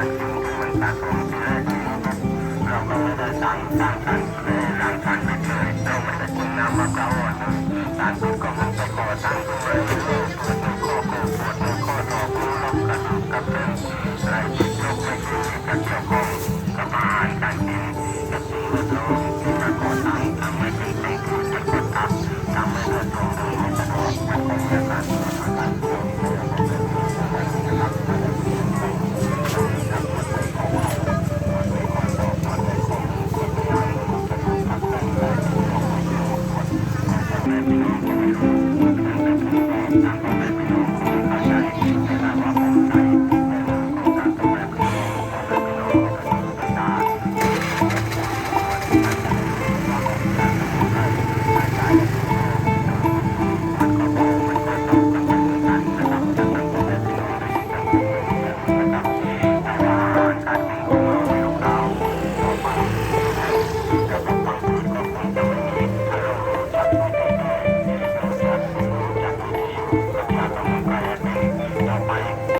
การกินมันตัดลงแท้จริงเราก็ไม่ได้สั่งตั้งกันเลยรังกันไปเเราไม่ได้กินน้มพร้าวอ่อนตาตุ๊ก็มันต่องขึ้นเรื่อยๆปวดในข้อโค้งปวดในข้ต่โค้งกระดูกกระเพื่ลจิกไม่ขึ้นจิตกระเกี่ยวข้งกับอาหารการกินกับสิ่งแที่ม่อตั้เป็นคือมันก็ตัทำไม่สดวกมันอกั